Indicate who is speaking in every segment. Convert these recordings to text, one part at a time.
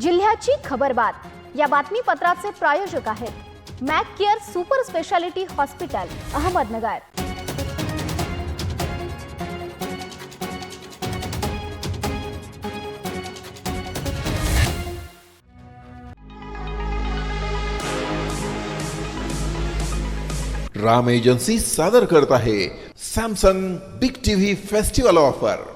Speaker 1: जिल्ह्याची खबरबात या बातमीपत्राचे प्रायोजक आहेत Mac Care super speciality hospital, Ahmednagar.
Speaker 2: Ram agency सादर करत आहे Samsung big TV festival offer.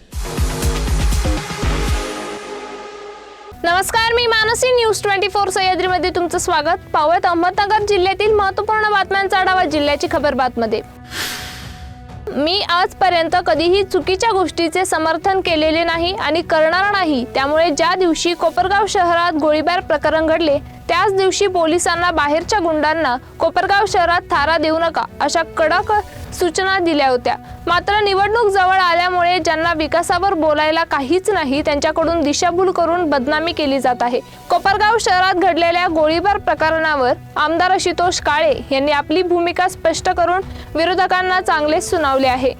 Speaker 3: नमस्कार मी मानसी. न्यूज ट्वेंटी फोर सह्याद्रीमध्ये तुमचं स्वागत. पाहूयात अहमदनगर जिल्ह्यातील महत्त्वपूर्ण बातम्यांचा आढावा जिल्ह्याची खबरबातमध्ये मी आजपर्यंत कधीही चुकीच्या गोष्टीचे समर्थन केलेले नाही आणि करणार नाही. त्यामुळे ज्या दिवशी कोपरगाव शहरात गोळीबार प्रकरण घडले त्याच दिवशी पोलिसांना बाहेरच्या गुंडांना कोपरगाव शहरात थारा देऊ नका. अशा कडक सूचना दिल्या होत्या. मात्र निवडणूक जवळ आल्यामुळे ज्यांना विकासावर बोलायला काहीच नाही त्यांच्याकडून दिशाभूल करून बदनामी केली जात आहे. कोपरगाव शहरात घडलेल्या गोळीबार प्रकरणावर आमदार आशुतोष काळे यांनी आपली भूमिका स्पष्ट करून विरोधकांना चांगलेच सुनावले आहे.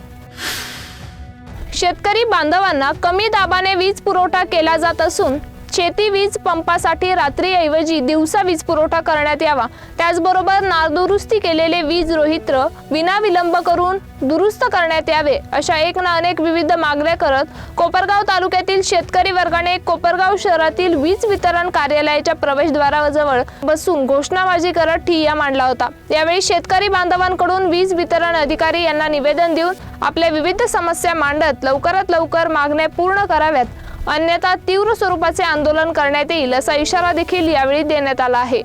Speaker 3: शेतकरी बांधवांना कमी दाबाने वीज पुरवठा केला जात असून शेती वीज पंपासाठी रात्रीऐवजी दिवसा वीज पुरवठा करण्यात यावा. त्याचबरोबर नादुरुस्ती केलेले वीज रोहित्र विनाविलंब करून दुरुस्त करण्यात यावे अशा एक ना अनेक विविध मागण्या करत कोपरगाव तालुक्यातील शेतकरी वर्गाने कोपरगाव शहरातील वीज वितरण कार्यालयाच्या प्रवेशद्वाराजवळ बसून घोषणाबाजी करत ठिय्या मांडला होता. यावेळी शेतकरी बांधवांकडून वीज वितरण अधिकारी यांना निवेदन देऊन आपल्या विविध समस्या मांडत लवकरात लवकर मागण्या पूर्ण कराव्यात. अन्यथा तीव्र स्वरूपाचे आंदोलन करण्यात येईल असा इशारा देखील यावेळी देण्यात आला आहे.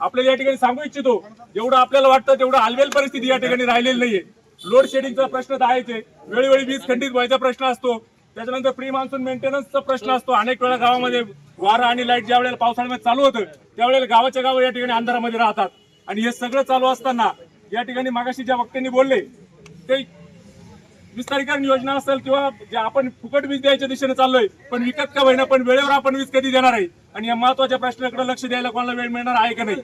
Speaker 4: आपल्याला या ठिकाणी सांगू इच्छितो जेवढं आपल्याला वाटतं तेवढं आलवेल परिस्थिती या ठिकाणी राहिलेली नाहीये. लोड शेडिंगचा प्रश्न तर आहेच आहे. वेळोवेळी वीज खंडित व्हायचा प्रश्न असतो. त्याच्यानंतर प्री मान्सून मेंटेनन्सचा प्रश्न असतो. अनेक वेळा गावामध्ये वारा आणि लाइट ज्या वेळेला पावसाळ्यामध्ये चालू होतं त्यावेळेला गावाच्या गाव या ठिकाणी अंधारामध्ये राहतात. आणि हे सगळं चालू असताना या ठिकाणी मागाशी ज्या वक्त्यांनी बोलले ते विस्तारीकरण योजना असेल किंवा जे आपण फुकट वीज द्यायच्या दिशेने चाललोय पण विकत का होईना पण वेळेवर आपण वीज कधी देणार आहे? आणि या महत्त्वाच्या प्रश्नाकडे लक्ष द्यायला कोणाला वेळ मिळणार आहे का नाही?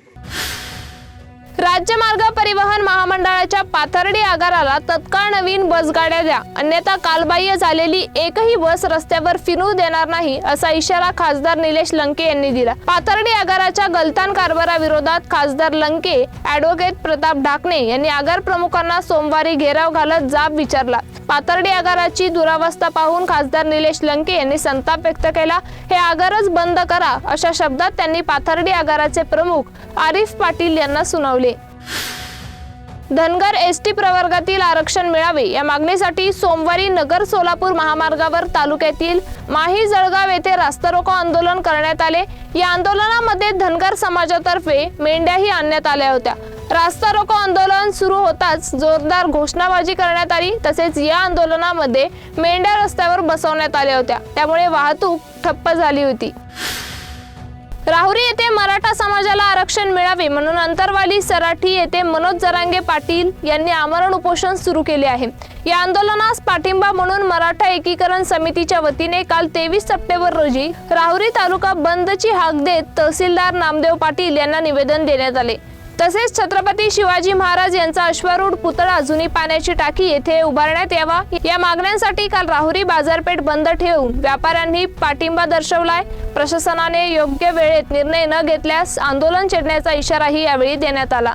Speaker 3: राज्य मार्ग परिवहन महामंडळाच्या पाथर्डी आगाराला तत्काळ नवीन बसगाड्या द्या. अन्यथा कालबाह्य झालेली एकही बस रस्त्यावर फिरू देणार नाही असा इशारा खासदार निलेश लंके यांनी दिला. पाथर्डी आगाराच्या गलतान कारभाराविरोधात खासदार लंके ऍडव्होकेट प्रताप ढाकणे यांनी आगार प्रमुखांना सोमवारी घेराव घालत जाब विचारला. पाथर्डी आगाराची दुरावस्था पाहून खासदार निलेश लंके यांनी संताप व्यक्त केला. हे आगारच बंद करा अशा शब्दात त्यांनी पाथर्डी आगाराचे प्रमुख आरिफ पाटील यांना सुनावले. धनगर एस टी प्रवर्गातील आरक्षण मिळावे या मागणीसाठी सोमवारी नगर सोलापूर महामार्गावर तालुक्यातील माही जळगाव येथे रास्तारोको आंदोलन करण्यात आले. या आंदोलनामध्ये धनगर समाजातर्फे मेंढ्याही आणण्यात आल्या होत्या. रास्ता रोको आंदोलन सुरू होताच जोरदार घोषणाबाजी करण्यात आली. तसेच या आंदोलनामध्ये मेंढ्या रस्त्यावर बसवण्यात आल्या होत्या. त्यामुळे वाहतूक ठप्प झाली होती. राहुरी येथे मराठा समाजाला आरक्षण मिळावे म्हणून अंतरवाली सराठी येथे मनोज जरांगे पाटील यांनी आमरण उपोषण सुरू केले आहे. या आंदोलनास पाठिंबा म्हणून मराठा एकीकरण समितीच्या वतीने काल तेवीस सप्टेंबर रोजी राहुरी तालुका बंदची हाक देत तहसीलदार नामदेव पाटील यांना निवेदन देण्यात आले. तसेच छत्रपती शिवाजी महाराज यांचा अश्वारूढ पुतळा जुनी पाण्याची टाकी येथे उभारण्यात यावा. या मागण्यांसाठी काल राहुरी बाजारपेठ बंद ठेवून व्यापाऱ्यांनी पाठिंबा दर्शवलाय. प्रशासनाने योग्य वेळेत निर्णय न घेतल्यास आंदोलन छेडण्याचा इशाराही यावेळी देण्यात आला.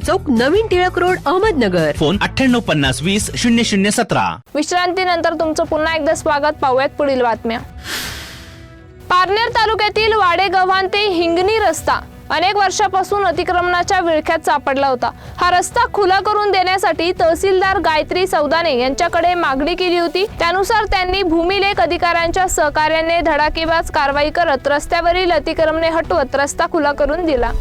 Speaker 5: चौक नवीन टिळक रोड अहमदनगर.
Speaker 6: फोन अठ्ठ्याण्णव पन्नास वीस शून्य शून्य सतरा.
Speaker 3: विश्रांतीनंतर तुमचं पुन्हा एकदा स्वागत. पाहूयात पुढील बातम्या. पारनेर तालुक्यातील वाडेगव्हाण ते हिंगणी रस्ता अनेक वर्षापासून अतिक्रमणाच्या विळख्यात सापडला होता. हा रस्ता खुला करून देण्यासाठी तहसीलदार गायत्री सौदाने यांच्याकडे मागणी केली होती. त्यानुसार त्यांनी भूमिलेख अधिकाऱ्यांच्या सहकार्याने धडाकेबाज कारवाई करत रस्त्यावरील अतिक्रमणे हटवत रस्ता खुला करून दिला.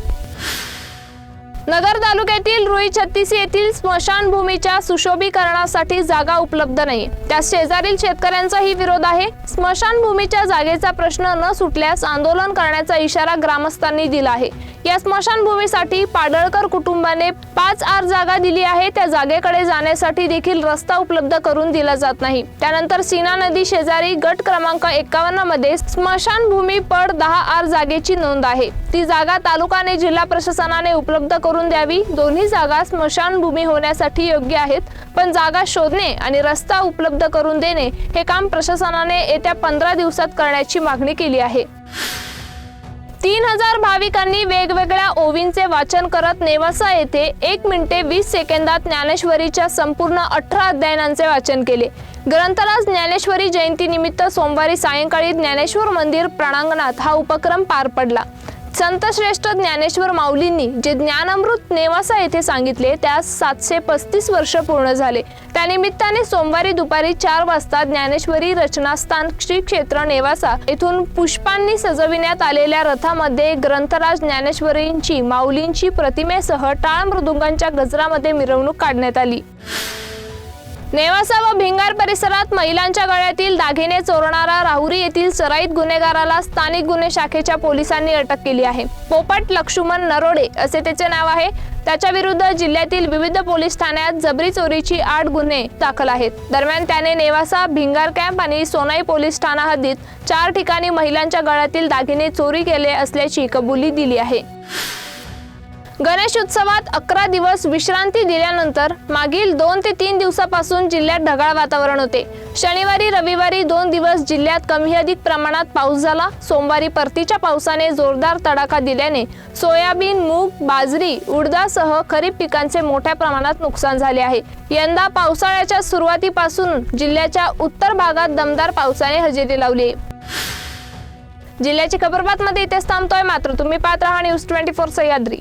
Speaker 3: नगर तालुक्यातील रुई छत्तीस येथील स्मशानभूमीच्या सुशोभीकरणासाठी जागा उपलब्ध नाही. त्यास शेजारील शेतकऱ्यांचाही विरोध आहे. स्मशानभूमीच्या जागेचा प्रश्न न सुटल्यास आंदोलन करण्याचा इशारा ग्रामस्थांनी दिला आहे. या स्मशानभूमीसाठी पाडळकर कुटुंबाने पाच आर जागा दिली आहे. त्या जागेकडे जाण्यासाठी देखील रस्ता उपलब्ध करून दिला जात नाही. त्यानंतर सीना नदी शेजारी गट क्रमांक एकावन्नमध्ये स्मशानभूमी पड दहा आर जागेची नोंद आहे. ती जागा तालुकाने जिल्हा प्रशासनाने उपलब्ध करून द्यावी. दोन्ही जागा स्मशानभूमी होण्यासाठी योग्य आहेत. पण जागा शोधणे आणि रस्ता उपलब्ध करून देणे हे काम प्रशासनाने येत्या पंधरा दिवसात करण्याची मागणी केली आहे. तीन हजार भाविकांनी वेगवेगळ्या ओवींचे वाचन करत नेवासा येथे एक मिनिटे वीस सेकंदात ज्ञानेश्वरीच्या संपूर्ण अठरा अध्यायनांचे वाचन केले. ग्रंथराज ज्ञानेश्वरी जयंती निमित्त सोमवारी सायंकाळी ज्ञानेश्वर मंदिर प्रांगणात हा उपक्रम पार पडला. संतश्रेष्ठ ज्ञानेश्वर माऊलींनी जे ज्ञानामृत नेवासा येथे सांगितले त्यास सातशे पस्तीस वर्ष पूर्ण झाले. त्यानिमित्ताने सोमवारी दुपारी चार वाजता ज्ञानेश्वरी रचनास्थान श्री क्षेत्र नेवासा येथून पुष्पांनी सजविण्यात आलेल्या रथामध्ये ग्रंथराज ज्ञानेश्वरींची माऊलींची प्रतिमेसह टाळ मृदुंगांच्या गजरामध्ये मिरवणूक काढण्यात आली. नेवासा व भिंगार परिसरात महिलांच्या गळ्यातील दागिने चोरणारा राहुरी येथील सराईत गुन्हेगाराला स्थानिक गुन्हे शाखेच्या पोलिसांनी अटक केली आहे. पोपट लक्ष्मण नरोडे असे त्याचे नाव आहे. त्याच्या विरुद्ध जिल्ह्यातील विविध पोलीस ठाण्यात जबरी चोरीची आठ गुन्हे दाखल आहेत. दरम्यान त्याने नेवासा भिंगार कॅम्प आणि सोनाई पोलीस ठाणा हद्दीत चार ठिकाणी महिलांच्या गळ्यातील दागिने चोरी केले असल्याची कबुली दिली आहे. गणेश उत्सवात अकरा दिवस विश्रांती दिल्यानंतर मागील दोन ते तीन दिवसापासून जिल्ह्यात ढगाळ वातावरण होते. शनिवारी रविवारी दोन दिवस जिल्ह्यात कमी अधिक प्रमाणात पाऊस झाला. सोमवारी परतीच्या पावसाने जोरदार तडाखा दिल्याने सोयाबीन मूग बाजरी उडदासह खरीप पिकांचे मोठ्या प्रमाणात नुकसान झाले आहे. यंदा पावसाळ्याच्या सुरुवातीपासून जिल्ह्याच्या उत्तर भागात दमदार पावसाने हजेरी लावली आहे. जिल्ह्याची खबरबात मध्ये इथेच थांबतोय. मात्र तुम्ही पाहत राहा न्यूज ट्वेंटी फोर सह्याद्री.